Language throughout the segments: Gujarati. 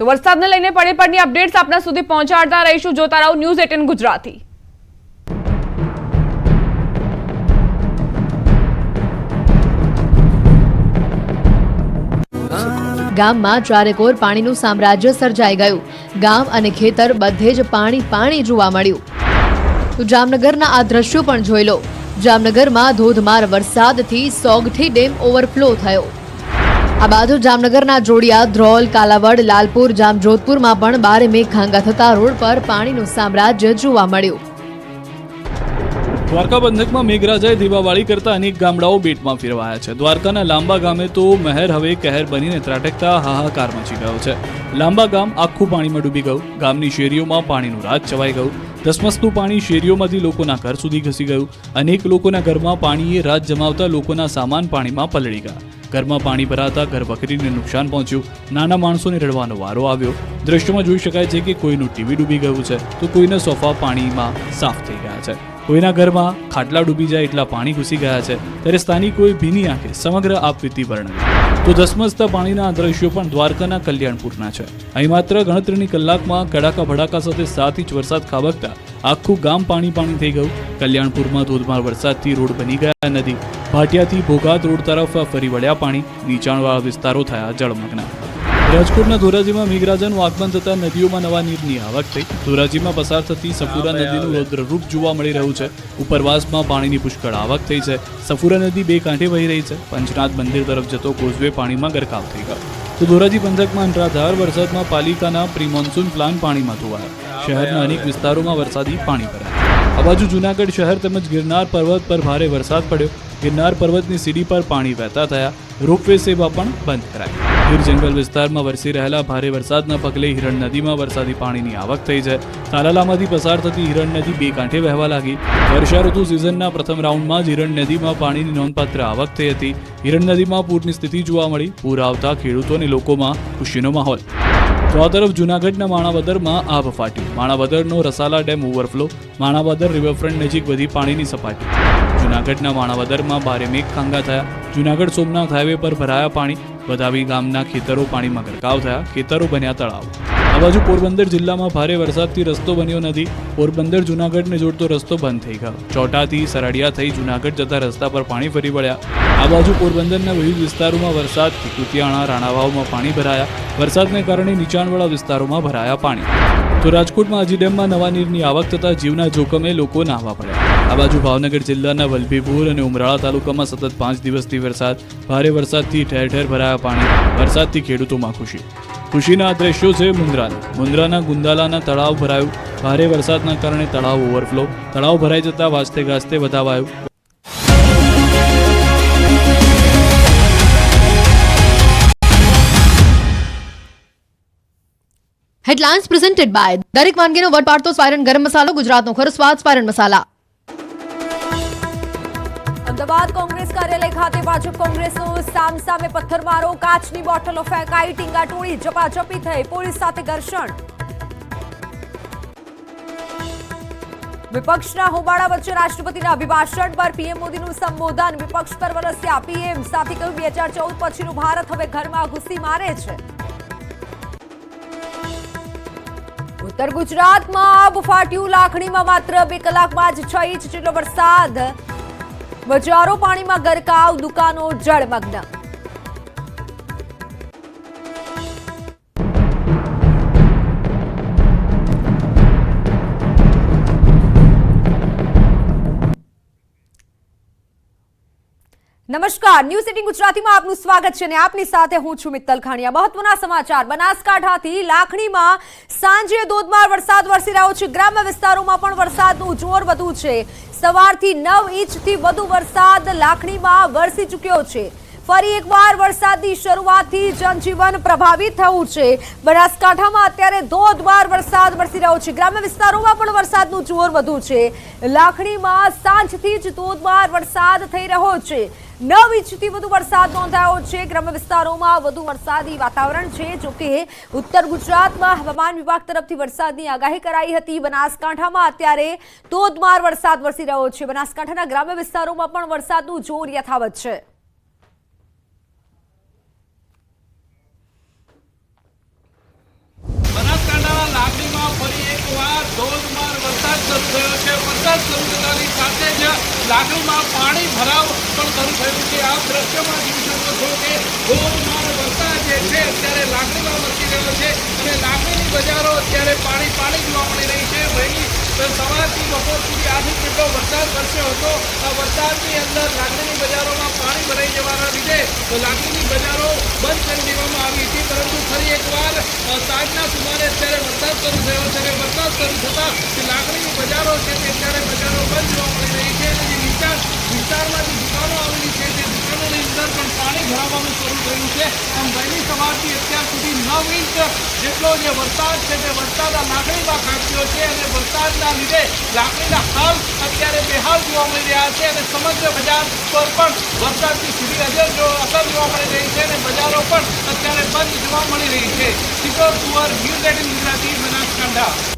તો વરસાદને લઈને પડે પડની અપડેટ્સ આપના સુધી પહોંચાડતા રહીશું જોતા રહો ન્યૂઝ એટીન ગુજરાતી. ગામમાં ચારેકોર પાણીનું સામ્રાજ્ય સર્જાઈ ગયું. ગામ અને ખેતર બધે જ પાણી પાણી જોવા મળ્યું. તો જામનગરના આ દ્રશ્યો પણ જોઈ લો. જામનગરમાં ધોધમાર વરસાદથી સોગઠી ડેમ ઓવરફ્લો થયો. આ બાજુ જામનગરના જોડિયા, ધ્રોલ, કાલાવડ, લાલપુર, જામજોધપુરમાં પણ બારે મેઘ ખાંગા થતા રોડ પર પાણીનું સામ્રાજ્ય જોવા મળ્યું. દ્વારકા બંધકમાં મેઘરાજાએ દીવાવાળી કરતા અનેક ગામડાઓ બેટમાં ફેરવાયા છે. દ્વારકાના લાંબા ગામે તો મહેર હવે કહેર બનીને ત્રાટકતા હાહાકાર મચી ગયો છે. લાંબા ગામ આખું પાણીમાં ડૂબી ગયું. ગામની શેરીઓમાં પાણીનું રાજ છવાઈ ગયું. ધસમસતું પાણી શેરીઓમાંથી લોકોના ઘર સુધી ઘસી ગયું. અનેક લોકોના ઘરમાં પાણીએ રાત જમાવતા લોકોના સામાન પાણીમાં પલળી ગયા. ઘરમાં પાણી ભરાતા ઘર વખરીને નુકસાન પહોંચ્યું. નાના માણસોને રડવાનો વારો આવ્યો. દ્રશ્યમાં જોઈ શકાય છે કે કોઈનું ટીવી ડૂબી ગયું છે તો કોઈના સોફા પાણીમાં સાફ થઈ ગયા છે. કોઈના ઘરમાં ખાટલા ડૂબી જાય એટલા પાણી ઘૂસી ગયા છે. ત્યારે સ્થાનિકોએ ભીની આંખે સમગ્ર આપવીતી વર્ણવી. તો ધસમસતા પાણીના દ્રશ્યો પણ દ્વારકાના કલ્યાણપુરના છે. અહીં માત્ર ગણતરીની કલાકમાં કડાકા ભડાકા સાથે સાત ઇંચ વરસાદ ખાબકતા આખું ગામ પાણી પાણી થઈ ગયું. કલ્યાણપુરમાં ધોધમાર વરસાદથી રોડ બની ગયા નદી. ભાટિયાથી ભોગાત રોડ તરફ ફરી વળ્યા પાણી. નીચાણવાળા વિસ્તારો થયા જળમગ્ન. રાજકોટના ધોરાજીમાં મેઘરાજાનું આગમન થતા નદીઓમાં નવા નીરની આવક થઈ. ધોરાજીમાં પસાર થતી સફુરા નદીનું રૌદ્રરૂપ જોવા મળી રહ્યું છે. ઉપરવાસમાં પાણીની પુષ્કળ આવક થઈ છે. સફુરા નદી બે કાંઠે વહી રહી છે. પંચનાથ મંદિર તરફ જતો કોઝવે પાણીમાં ગરકાવ થઈ ગયો. તો ધોરાજી પંથકમાં અનરાધાર વરસાદમાં પાલિકાના પ્રિમોન્સૂન પ્લાન પાણીમાં ધોવાયા. શહેરના અનેક વિસ્તારોમાં વરસાદી પાણી ભરાયા. આ બાજુ જૂનાગઢ શહેર તેમજ ગિરનાર પર્વત પર ભારે વરસાદ પડ્યો. ગિરનાર પર્વતની સીડી પર પાણી વહેતા થયા. રોપવે સેવા પણ બંધ કરાઈ. ગીર જંગલ વિસ્તારમાં વરસી રહેલા ભારે વરસાદના પગલે હિરણ નદીમાં વરસાદી પાણીની આવક થઈ છે. તાલાલામાંથી પસાર થતી હિરણ નદી બે કાંઠે વહેવા લાગી. વર્ષા ઋતુ સિઝનના પ્રથમ રાઉન્ડમાં જ હિરણ નદીમાં પાણીની નોંધપાત્ર આવક થઈ હતી. હિરણ નદીમાં પૂરની સ્થિતિ જોવા મળી. પૂર આવતા ખેડૂતો અને લોકોમાં ખુશીનો માહોલ. તો આ તરફ જૂનાગઢના માણાવદરમાં આભ ફાટ્યું. માણાવદરનો Rasala dam overflow. Manavadar riverfront નજીક વધી પાણીની સપાટી. જૂનાગઢના માણાવદરમાં ભારે મેઘ ખાંગા થયા. જૂનાગઢ સોમનાથ હાઈવે પર ભરાયા પાણી, વધાવી ગામના ખેતરો પાણીમાં ગરકાવ થયા. ખેતરો બન્યા તળાવ. આ બાજુ પોરબંદર જિલ્લામાં ભારે વરસાદથી રસ્તો બન્યો નથી. પોરબંદર જૂનાગઢને જોડતો રસ્તો બંધ થઈ ગયો. ચોટાથી સરાડિયા થઈ જૂનાગઢ જતા રસ્તા પર પાણી ફરી વળ્યા. આ બાજુ પોરબંદરના વિવિધ વિસ્તારોમાં વરસાદથી કુતિયાણા, રાણાવાવમાં પાણી ભરાયા. વરસાદને કારણે નીચાણવાળા વિસ્તારોમાં ભરાયા પાણી. તો રાજકોટમાં અજી ડેમમાં નવા નીરની આવક થતાં જીવના જોખમે લોકો નાહવા પડ્યા. આ બાજુ ભાવનગર જિલ્લાના વલભીપુર અને ઉમરાળા તાલુકામાં સતત પાંચ દિવસથી વરસાદ, ભારે વરસાદથી ઠેર ઠેર ભરાયા પાણી, વરસાદથી ખેડૂતોમાં ખુશી. ખુશીના દ્રશ્યો છે મુન્દ્રાના મુન્દ્રાના ગુંદાલાના તળાવ ભરાયું. ભારે વરસાદના કારણે તળાવ ઓવરફ્લો, તળાવ ભરાઈ જતા વાસ્તે ગાસ્તે વધાવાયું. હેડલાઇન્સ પ્રેઝન્ટેડ બાય દરેક વાનગીનો વટ પાડતો સ્પાયરન ગરમ મસાલો ગુજરાતનો ખરો સ્વાદ સ્પાયરન મસાલા અમદાવાદ કોંગ્રેસ કાર્યાલય ખાતે ભાજપ કોંગ્રેસનો સામસામે પથ્થરમારો, કાચની બોટલો ફેંકાઈ ટીંગાટોળી ઝપાઝપી થઈ, પોલીસ સાથે ઘર્ષણ. વિપક્ષના હોબાળા વચ્ચે રાષ્ટ્રપતિના અભિભાષણ પર પીએમ મોદીનું સંબોધન. વિપક્ષ પર વરસ્યા પીએમ. સાથે કહ્યું, બે હજાર ચૌદ પછીનું ભારત હવે ઘરમાં ઘૂસી મારે છે. ઉત્તર ગુજરાતમાં આબ ફાટ્યું લાખણીમાં માત્ર બે કલાકમાં જ છ ઇંચ જેટલો વરસાદ. બજારો પાણીમાં ગરકાવ, દુકાનો જળમગ્ન. નમસ્કાર ન્યૂઝ સિટી ગુજરાતીમાં આપનું સ્વાગત છે અને આપની સાથે હું છું મિત્તલ ખાણિયા. મહત્વના સમાચાર, બનાસકાંઠાથી લાખણીમાં સાંજે ધોધમાર વરસાદ વરસી રહ્યો છે. ગ્રામ્ય વિસ્તારોમાં પણ વરસાદનું જોર વધુ છે. સવારથી નવ ઇંચથી વધુ વરસાદ લાખણીમાં વરસી ચૂક્યો છે. ફરી એકવાર વરસાદની શરૂઆતથી જનજીવન પ્રભાવિત થયું છે. બનાસકાંઠામાં અત્યારે ધોધમાર વરસાદ વરસી રહ્યો છે. ગ્રામ્ય વિસ્તારોમાં પણ વરસાદનું જોર વધુ છે. લાખણીમાં સાંજથી જ ધોધમાર વરસાદ થઈ રહ્યો છે. નવ ઇંચથી વધુ વરસાદ નોંધાયો છે. ગ્રામ્ય વિસ્તારોમાં વધુ વરસાદી વાતાવરણ છે. જોકે ઉત્તર ગુજરાતમાં હવામાન વિભાગ તરફથી વરસાદની આગાહી કરાઈ હતી. બનાસકાંઠામાં અત્યારે ધોધમાર વરસાદ વરસી રહ્યો છે. બનાસકાંઠાના ગ્રામ્ય વિસ્તારોમાં પણ વરસાદનું જોર યથાવત છે. ધોધમાર વરસાદ શરૂ થયો છે. વરસાદ શરૂ પાણી ભરાવ પણ શરૂ થયું છે. આ દ્રશ્યમાં જોઈ શકો છો કે ધોધમાર વરસાદ જે છે અત્યારે લાકડીમાં વરસી રહ્યો છે અને લાકડીની બજારો અત્યારે પાણી પાણી જોવા મળી રહી છે. વહેલી સવારથી બપોર સુધી આજે કેટલો વરસાદ વરસ્યો હતો? આ વરસાદની અંદર લાકડીની બજારોમાં પાણી ભરાઈ જવાના લીધે લાકડીની બજારો બંધ કરી દેવામાં આવી હતી. પરંતુ ફરી એકવાર સાંજના સુમારે અત્યારે વરસાદ શરૂ થયો છે અને વરસાદ શરૂ થતાં લાકડીની બજારો છે તે અત્યારે બજારો બંધ જોવા મળી રહી છે. વિસ્તારમાં દુકાનો આવેલી છે. તે દુકાનોની અંદર પણ પાણી ભરાવાનું શરૂ થયું છે. આમ વહેલી સવારથી અત્યાર સુધી નવ ઇંચ જેટલો જે વરસાદ છે, તે વરસાદ આ લાકડીમાં ખાંચ્યો છે અને વરસાદના લીધે લાકડીના હાલ અત્યારે બેહાલ જોવા મળી રહ્યા છે અને સમગ્ર બજાર પર પણ વરસાદની સીધી અસર જો અસર જોવા મળી રહી છે અને બજારો પણ અત્યારે બંધ જોવા મળી રહી છે. Kishor Kunwar news eighteen Gujarati Banaskantha.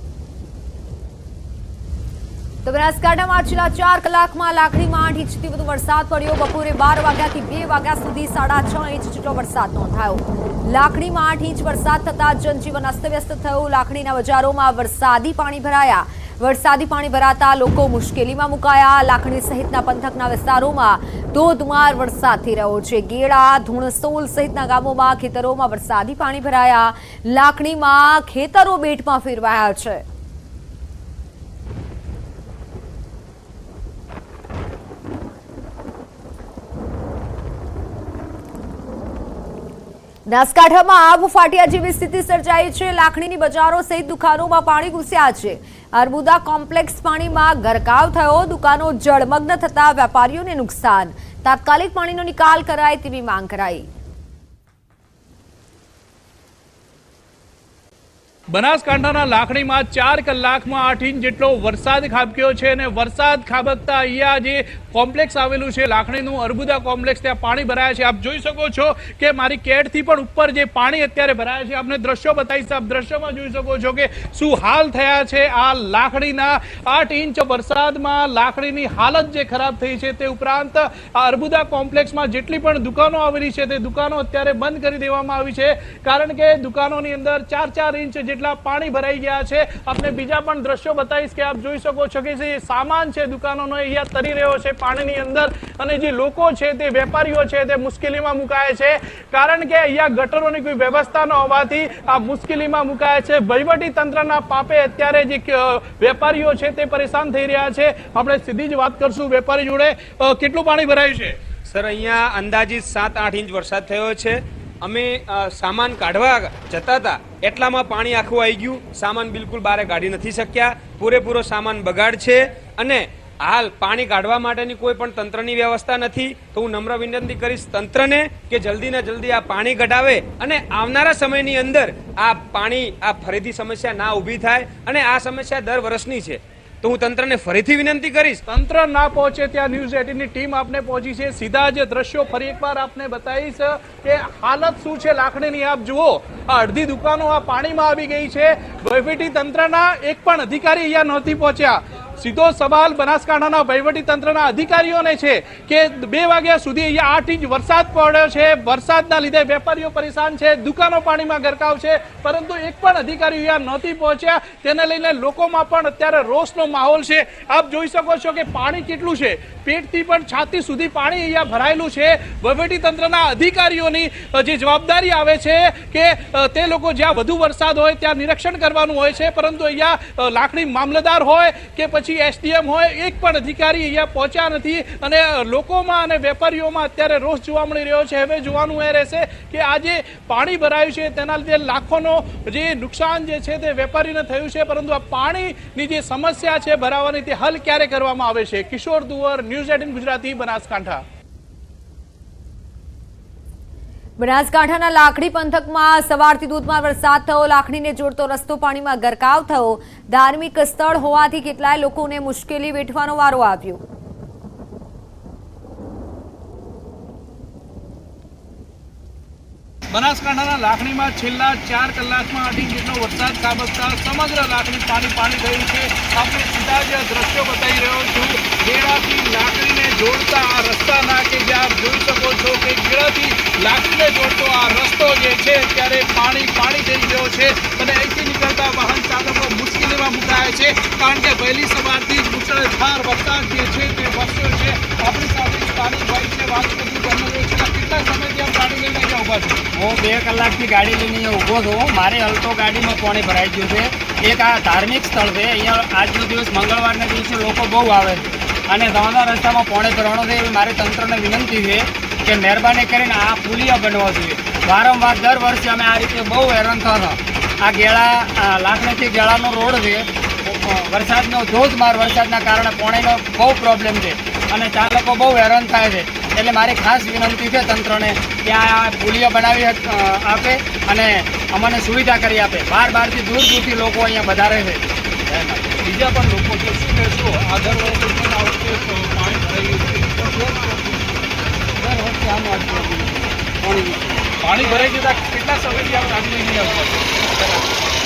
તો બનાસકાંઠામાં છેલ્લા ચાર કલાકમાં લાકડીમાં આઠ ઇંચથી વધુ વરસાદ પડ્યો. બપોરે બાર વાગ્યાથી બે વાગ્યા સુધી સાડા છ ઇંચ જેટલો વરસાદ નોંધાયો. લાકડીમાં આઠ ઇંચ વરસાદ થતાં જનજીવન અસ્તવ્યસ્ત થયું. લાકડીના બજારોમાં વરસાદી પાણી ભરાયા. વરસાદી પાણી ભરાતા લોકો મુશ્કેલીમાં મુકાયા. લાખણી સહિતના પંથકના વિસ્તારોમાં ધોધમાર વરસાદ થઈ રહ્યો છે. ગેડા, ધૂણસોલ સહિતના ગામોમાં ખેતરોમાં વરસાદી પાણી ભરાયા. લાકડીમાં ખેતરો બેટમાં ફેરવાયા છે. બનાસકાંઠામાં આગ ફાટ્યા જેવી સ્થિતિ સર્જાઈ છે. લાખણીની બજારો સહિત દુકાનોમાં પાણી ઘૂસ્યા છે. અર્બુદા કોમ્પ્લેક્સ પાણીમાં ગરકાવ થયો. દુકાનો જળમગ્ન થતા વેપારીઓને નુકસાન. તાત્કાલિક પાણીનો નિકાલ કરાય તેવી માંગ કરાઈ. બનાસકાંઠાના લાખણીમાં ચાર કલાકમાં આઠ ઇંચ જેટલો વરસાદ ખાબક્યો છે અને વરસાદ ખાબકતા અહીંયા જે કોમ્પ્લેક્સ આવેલું છે. લાખણીનું અર્બુદા કોમ્પ્લેક્સ, ત્યાં પાણી ભરાયા છે. આપ જોઈ શકો છો કે મારી કેડથી પણ ઉપર જે પાણી અત્યારે ભરાયા છે, આપને દ્રશ્યો બતાવીશ. આપ દ્રશ્યોમાં જોઈ શકો છો કે શું હાલ થયા છે આ લાખણીના આઠ ઇંચ વરસાદમાં. લાખણીની હાલત જે ખરાબ થઈ છે તે ઉપરાંત આ અર્બુદા કોમ્પ્લેક્સમાં જેટલી પણ દુકાનો આવેલી છે તે દુકાનો અત્યારે બંધ કરી દેવામાં આવી છે. કારણ કે દુકાનોની અંદર ચાર ચાર ઇંચ જેટલા પાણી ભરાઈ ગયા છે. આપને બીજા પણ દ્રશ્યો બતાવીશ કે આપ જોઈ શકો છો કે જે સામાન છે, દુકાનોનો અહીંયા તરી રહ્યો છે પાણીની અંદર. અને જે લોકો છે તે વેપારીઓ છે તે મુશ્કેલીમાં મુકાય છે. કારણ કે અહીંયા ગટરોની કોઈ વ્યવસ્થા ન હોવાથી આ મુશ્કેલીમાં મુકાય છે. વહીવટી તંત્રના પાપે અત્યારે જે વેપારીઓ છે તે પરેશાન થઈ રહ્યા છે. આપણે સીધી જ વાત કરશું વેપારી જોડે. કેટલું પાણી ભરાયું છે? સર, અહીંયા અંદાજિત સાત આઠ ઇંચ વરસાદ થયો છે. અમે સામાન કાઢવા જતા હતા. એટલામાં પાણી આખું આવી ગયું. સામાન બિલકુલ બહાર કાઢી નથી શક્યા. પૂરેપૂરો સામાન બગાડ છે. અને હાલ પાણી કાઢવા માટેની કોઈ પણ તંત્રની વ્યવસ્થા નથી. તો હું નમ્ર વિનંતી કરીશ તંત્રને કે જલ્દી ને જલ્દી આ પાણી ઘટાવે અને આવનારા સમયની અંદર આ પાણી આ ફરીથી સમસ્યા ના ઊભી થાય. અને આ સમસ્યા દર વર્ષની છે. તો હું તંત્રને ફરીથી વિનંતી કરીશ. તંત્ર ના પહોંચે ત્યાં ન્યૂઝ એટીનની ટીમ આપને પહોંચી છે. સીધા જ દ્રશ્યો ફરી એકવાર આપને બતાવીશ કે હાલત શું છે લાખણીની. આપ જુઓ, આ અડધી દુકાનો આ પાણીમાં આવી ગઈ છે. વહીવટી તંત્રના એક પણ અધિકારી અહીંયા નહોતી પહોંચ્યા. સીધો સવાલ બનાસકાંઠાના વહીવટી તંત્રના અધિકારીઓને છે કે બે વાગ્યા સુધી અહીંયા આઠ ઇંચ વરસાદ પડ્યો છે. વરસાદના લીધે વેપારીઓ પરેશાન છે, દુકાનો પાણીમાં ગરકાવ છે, પરંતુ એક પણ અધિકારી અહીંયા નહોતી પહોંચ્યા. તેને લઈને લોકોમાં પણ અત્યારે રોષનો માહોલ છે. આપ જોઈ શકો છો કે પાણી કેટલું છે. પેટથી પણ છાતી સુધી પાણી અહીંયા ભરાયેલું છે. વહીવટી તંત્રના અધિકારીઓની જે જવાબદારી આવે છે કે તે લોકો જ્યાં વધુ વરસાદ હોય ત્યાં નિરીક્ષણ કરવાનું હોય છે. પરંતુ અહીંયા લાકડી મામલતદાર હોય કે પછી એસડીએમ હોય, એક પણ અધિકારી અહીંયા પહોંચ્યા નથી અને લોકોમાં અને વેપારીઓમાં અત્યારે રોષ જોવા મળી રહ્યો છે. હવે જોવાનું એ રહેશે કે આ જે પાણી ભરાયું છે, તેના લીધે લાખોનો જે નુકસાન જે છે, તે વેપારીને થયું છે, પરંતુ આ પાણીની જે સમસ્યા છે ભરાવાની, તે હલ ક્યારે કરવામાં આવે છે? કિશોર દુવર ન્યૂઝ એટીન ગુજરાતી, બનાસકાંઠા. બનાસકાંઠાના લાખણી પંથકમાં સવારથી ધોધમાર વરસાદ થયો. લાખણીને જોડતો રસ્તો પાણીમાં ગરકાવ થયો. ધાર્મિક સ્થળ હોવાથી કેટલાય લોકોને મુશ્કેલી વેઠવાનો વારો આવ્યો. બનાસકાંઠાના લાખણીમાં છેલ્લા ચાર કલાકમાં અઢી જેટલો વરસાદ ખાબકતા સમગ્ર લાખણી પાણી પાણી થયું છે. આપણે સીધા જ દ્રશ્યો બતાવી રહ્યો છું. ગેડાથી લાકડીને હાઈવે જોડતો આ રસ્તો જે છે ત્યારે પાણી પાણી થઈ ગયો છે અને અહીંથી નીકળતા વાહન ચાલકો મુશ્કેલીમાં મુકાય છે કારણ કે વહેલી સવારથી જ વરસાદ જે છે તે વરસ્યો છે. આપણી સાથે સ્થાનિક ભાઈ છે, વાત કરતી કેટલા સમયથી આપ ગાડી લઈને અહીંયા ઊભા છો? હું બે કલાકથી ગાડી લઈને અહીંયા ઊભો છું. મારે અલ્ટો ગાડીમાં પાણી ભરાઈ ગયું છે. એક આ ધાર્મિક સ્થળ છે. અહીંયા આજનો દિવસ મંગળવારના દિવસે લોકો બહુ આવે છે અને ધોધા રસ્તામાં પોણે ભરવાનો છે એવી મારે તંત્રને વિનંતી છે. કે મહેરબાની કરીને આ પુલિયા બનવા જોઈએ. વારંવાર દર વર્ષે અમે આ રીતે બહુ હેરાન થતા આ ગેળા લાખણીથી ગેળાનો રોડ છે. વરસાદનો ધોધમાર વરસાદના કારણે પાણીનો બહુ પ્રોબ્લેમ છે અને ચાલકો બહુ હેરાન થાય છે. એટલે મારી ખાસ વિનંતી છે તંત્રને કે આ પુલિયા બનાવી આપે અને અમને સુવિધા કરી આપે. બાર બારથી દૂર દૂરથી લોકો અહીંયા વધારે છે. બીજા પણ લોકો છે. શું કહેશો? આ દર વર્ષે પણ ભરાઈ પાણી પાણી ભરાઈ જતા કેટલા સમયથી આપ ગાડી લઈને આવતા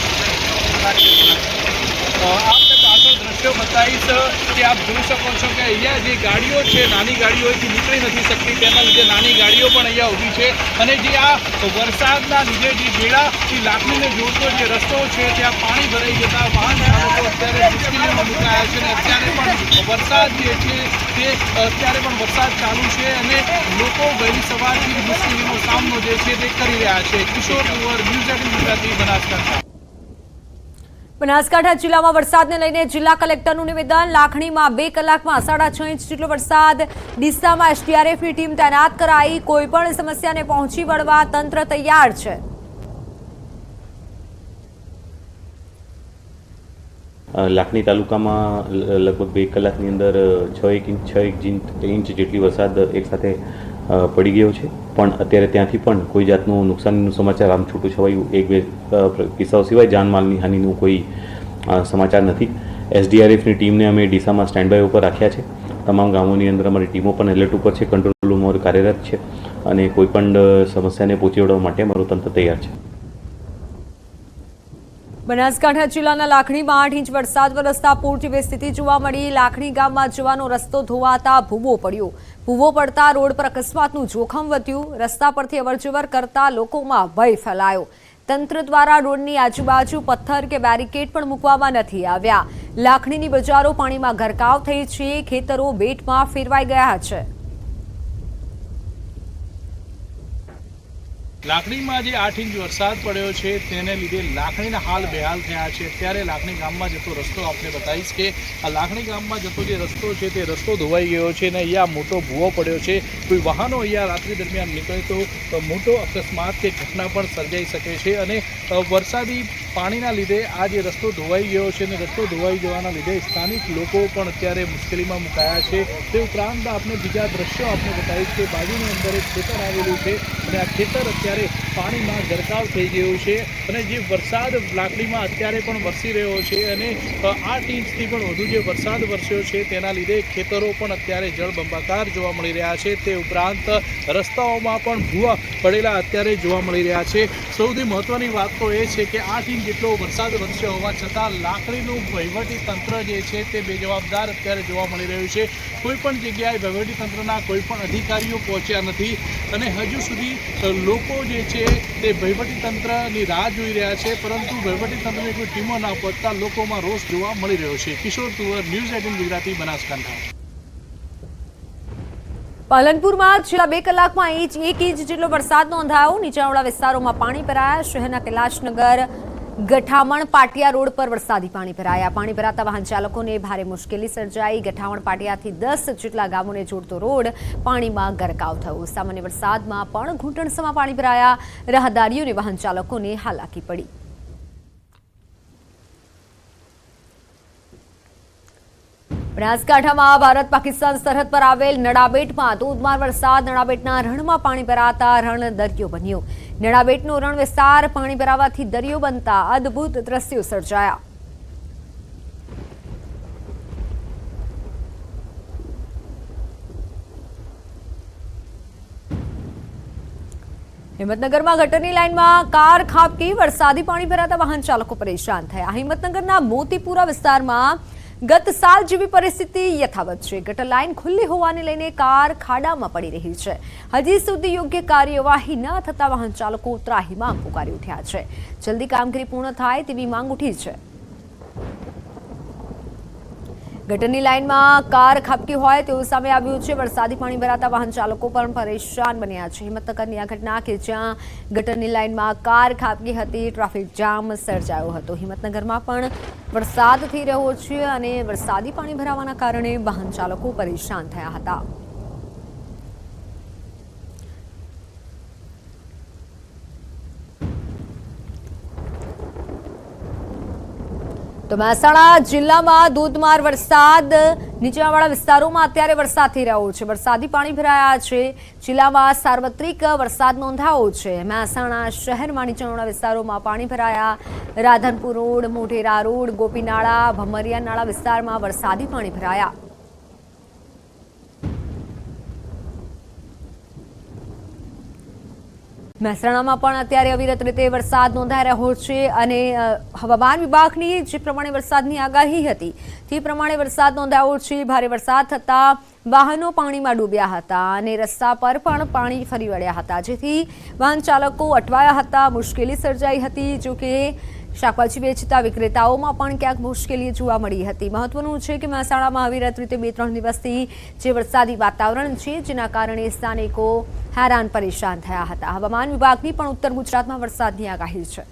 દ્રશ્યો બતાવીશ કે આપ જોઈ શકો છો કે અહીંયા જે ગાડીઓ છે, નાની ગાડીઓ એથી નીકળી નથી શકતી. તેના લીધે નાની ગાડીઓ પણ અહીંયા ઊભી છે. અને જે આ વરસાદના લીધે જે ગેડાથી લાકડીને જોડતો જે રસ્તો છે, ત્યાં પાણી ભરાઈ જતા વાહન ચાલકો અત્યારે મુશ્કેલીમાં મુકાયા છે. અને અત્યારે પણ વરસાદ જે છે તે અત્યારે પણ વરસાદ ચાલુ છે અને લોકો વહેલી સવારથી મુશ્કેલીનો સામનો જે છે તે કરી રહ્યા છે. Kishor Kunvar, news eighteen Gujarati Banaskantha. Banaskantha જિલ્લામાં વરસાદને લઈને જિલ્લા કલેક્ટરનું નિવેદન. લાખણીમાં બે કલાકમાં સાડા છ ઇંચ જેટલો વરસાદ. ડીસામાં એસટીઆરએફની ટીમ તૈનાત કરાઈ. કોઈપણ સમસ્યાને પહોંચી વળવા તંત્ર તૈયાર છે. લાખણી તાલુકામાં લગભગ બે કલાકની અંદર છ એક ઇંચ, છ એક ઇંચ જેટલી વરસાદ એકસાથે પડી ગયો છે. પણ અત્યારે ત્યાંથી પણ કોઈ જાતનું નુકસાનીનું સમાચાર આમ છૂટું છવાયું. એક બે કિસ્સાઓ સિવાય જાનમાલની હાનિનું કોઈ સમાચાર નથી. એસડીઆરએફની ટીમને અમે ડીસામાં સ્ટેન્ડ બાય ઉપર રાખ્યા છે. તમામ ગામોની અંદર અમારી ટીમો પણ એલર્ટ ઉપર છે. કંટ્રોલ રૂમ કાર્યરત છે. અને કોઈ પણ સમસ્યાને પહોંચી વળવા માટે અમારું તંત્ર તૈયાર છે. બનાસકાંઠા જિલ્લાના લાખણીમાં આઠ ઇંચ વરસાદ વરસતા પૂર જેવી સ્થિતિ જોવા મળી. લાખણી ગામમાં જવાનો રસ્તો ધોવાતા ભૂવો પડ્યો. ભૂવો પડતા રોડ પર અકસ્માતનું જોખમ વધ્યું. રસ્તા પરથી અવરજવર કરતા લોકોમાં ભય ફેલાયો. તંત્ર દ્વારા રોડની આજુબાજુ પથ્થર કે બેરિકેડ પણ મૂકવામાં નથી આવ્યા. લાખણીની બજારો પાણીમાં ગરકાવ થઈ છે. ખેતરો બેટમાં ફેરવાઈ ગયા છે. લાકડીમાં જે આઠ ઇંચ વરસાદ પડ્યો છે, તેને લીધે લાકડીના હાલ બેહાલ થયા છે. ત્યારે લાકડી ગામમાં જતો રસ્તો આપને બતાવીશ કે આ લાકડી ગામમાં જતો જે રસ્તો છે, તે રસ્તો ધોવાઈ ગયો છે અને અહીંયા મોટો ભૂવો પડ્યો છે. કોઈ વાહનો અહીંયા રાત્રિ દરમિયાન નીકળે તો મોટો અકસ્માત કે ઘટના પણ સર્જાઈ શકે છે અને વરસાદી પાણીના લીધે આ જે રસ્તો ધોવાઈ ગયો છે અને રસ્તો ધોવાઈ જવાના લીધે સ્થાનિક લોકો પણ અત્યારે મુશ્કેલીમાં મુકાયા છે. તે ઉપરાંત આપણે બીજા દ્રશ્યો આપણે બતાવીશ કે બાજુની અંદર એક ખેતર આવેલું છે અને આ ખેતર અત્યારે પાણીમાં ગરકાવ થઈ ગયું છે અને જે વરસાદ લાકડીમાં અત્યારે પણ વરસી રહ્યો છે અને આઠ ઇંચથી પણ વધુ જે વરસાદ વરસ્યો છે તેના લીધે ખેતરો પણ અત્યારે જળબંબાકાર જોવા મળી રહ્યા છે. તે ઉપરાંત રસ્તાઓમાં પણ ભૂવા પડેલા અત્યારે જોવા મળી રહ્યા છે. સૌથી મહત્વની વાત તો એ છે કે આઠ ઇંચ જેટલો વરસાદ વરસ્યો હોવા છતાં લાકડીનું વહીવટી તંત્ર જે છે તે બેજવાબદાર અત્યારે જોવા મળી રહ્યું છે. કોઈપણ જગ્યાએ વહીવટી તંત્રના કોઈ પણ અધિકારીઓ પહોંચ્યા નથી અને હજુ સુધી લોકો જે છે તે તંત્રની રાહ જોઈ રહ્યા છે, પરંતુ વહીવટીતંત્રની કોઈ ટીમો ના પહોંચતા લોકોમાં રોષ જોવા મળી રહ્યો છે. Kishor Tuvar, news eighteen Gujarati, Banaskantha. પાલનપુરમાં છેલ્લા બે કલાકમાં ઇંચ એક ઇંચ જેટલો વરસાદ નોંધાયો નીચાણવાળા વિસ્તારોમાં પાણી ભરાયા, શહેરના કૈલાશનગર ગઠામણ પાટિયા રોડ પર વરસાદી પાણી ભરાયા. પાણી ભરાતા વાહન ચાલકોને ભારે મુશ્કેલી સર્જાઈ. ગઠામણ પાટિયાથી દસ જેટલા ગામોને જોડતો રોડ પાણીમાં ગરકાવ થયો. સામાન્ય વરસાદમાં પણ ઘૂંટણસમાં પાણી ભરાયા. રાહદારીઓને વાહન ચાલકોને હાલાકી પડી. બનાસકાંઠામાં ભારત પાકિસ્તાન સરહદ પર આવેલ નડાબેટમાં ધોધમાર વરસાદ. નડાબેટના રણમાં પાણી ભરાતા રણ દરિયો બન્યો. નડાબેટનો રણ વિસ્તાર પાણી ભરાવાથી દરિયો બનતા અદ્ભુત દ્રશ્યો સર્જાયા. હિંમતનગરમાં ગટરની લાઇનમાં કાર ખાબકી, વરસાદી પાણી ભરાતા વાહન ચાલકો પરેશાન થયા. હિંમતનગરના મોતીપુરા વિસ્તારમાં ગત સાલ જેવી પરિસ્થિતિ યથાવત છે. ગટર લાઇન ખુલ્લી હોવાને લઈને કાર ખાડામાં પડી રહી છે. હજી સુધી યોગ્ય કાર્યવાહી ન થતા વાહન ચાલકો ત્રાહિમામ પુકારી ઉઠ્યા છે. જલ્દી કામગીરી પૂર્ણ થાય તેવી માંગ ઉઠી છે. ગટરની લાઇનમાં કાર ખાબકી હોય તેવું સામે આવ્યું છે. વરસાદી પાણી ભરાતા વાહન ચાલકો પણ પરેશાન બન્યા છે. હિંમતનગરની આ ઘટના કે જ્યાં ગટરની લાઇનમાં કાર ખાબકી હતી, ટ્રાફિક જામ સર્જાયો હતો. હિંમતનગરમાં પણ વરસાદ થઈ રહ્યો છે અને વરસાદી પાણી ભરાવાના કારણે વાહન ચાલકો પરેશાન થયા હતા. તો મહેસાણા જિલ્લામાં ધોધમાર વરસાદ. નીચાણવાળા વિસ્તારોમાં અત્યારે વરસાદ થઈ રહ્યો છે. વરસાદી પાણી ભરાયા છે. જિલ્લામાં સાર્વત્રિક વરસાદ નોંધાયો છે. મહેસાણા શહેરમાં નીચાણવાળા વિસ્તારોમાં પાણી ભરાયા. રાધનપુર રોડ, મોઢેરા રોડ, ગોપીનાળા, ભમરિયા નાળા વિસ્તારમાં વરસાદી પાણી ભરાયા. મહેસાણામાં પણ અત્યારે અવિરત રીતે વરસાદ નોંધાઈ રહ્યો છે અને હવામાન વિભાગની જે પ્રમાણે વરસાદની આગાહી હતી, તે પ્રમાણે વરસાદ નોંધાયો છે. ભારે વરસાદ થતાં વાહનો પાણીમાં ડૂબ્યા હતા અને રસ્તા પર પણ પાણી ફરી વળ્યા હતા. જેથી વાહન ચાલકો અટવાયા હતા, મુશ્કેલી સર્જાઈ હતી. જો કે શાકભાજી વેચતા વિક્રેતાઓમાં પણ ક્યાંક મુશ્કેલી જોવા મળી હતી. મહત્વનું છે કે મહેસાણામાં અવિરત રીતે બે ત્રણ દિવસથી જે વરસાદી વાતાવરણ છે, જેના કારણે સ્થાનિકો હેરાન પરેશાન થયા હતા. હવામાન વિભાગની પણ ઉત્તર ગુજરાતમાં વરસાદની આગાહી છે.